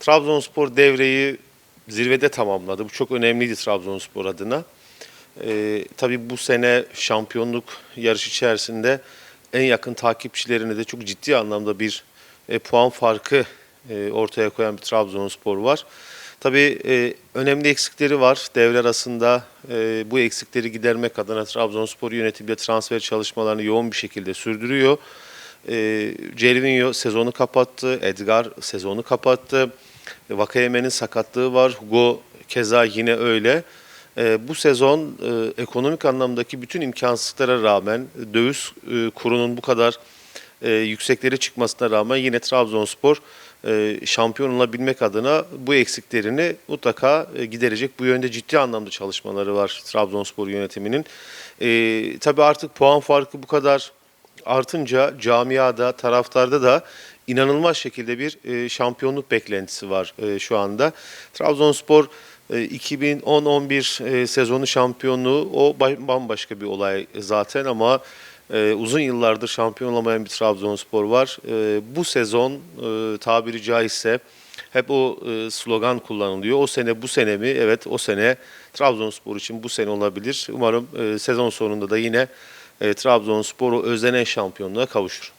Trabzonspor devreyi zirvede tamamladı. Bu çok önemliydi Trabzonspor adına. Ee, tabii bu sene şampiyonluk yarışı içerisinde en yakın takipçilerine de çok ciddi anlamda bir e, puan farkı e, ortaya koyan bir Trabzonspor var. Tabii e, önemli eksikleri var. Devre arasında e, bu eksikleri gidermek adına Trabzonspor yönetimi de transfer çalışmalarını yoğun bir şekilde sürdürüyor. E, Cervinho sezonu kapattı. Edgar sezonu kapattı. Vakayeme'nin sakatlığı var. Hugo keza yine öyle. E, bu sezon e, ekonomik anlamdaki bütün imkansızlıklara rağmen döviz e, kurunun bu kadar e, yükseklere çıkmasına rağmen yine Trabzonspor e, şampiyon olabilmek adına bu eksiklerini mutlaka e, giderecek. Bu yönde ciddi anlamda çalışmaları var Trabzonspor yönetiminin. E, tabii artık puan farkı bu kadar artınca camiada, taraftarda da inanılmaz şekilde bir e, şampiyonluk beklentisi var e, şu anda. Trabzonspor e, 2010-11 e, sezonu şampiyonluğu o ba- bambaşka bir olay zaten ama e, uzun yıllardır şampiyon olamayan bir Trabzonspor var. E, bu sezon e, tabiri caizse hep o e, slogan kullanılıyor. O sene bu sene mi? Evet o sene Trabzonspor için bu sene olabilir. Umarım e, sezon sonunda da yine e, Trabzonspor o özlenen şampiyonluğa kavuşur.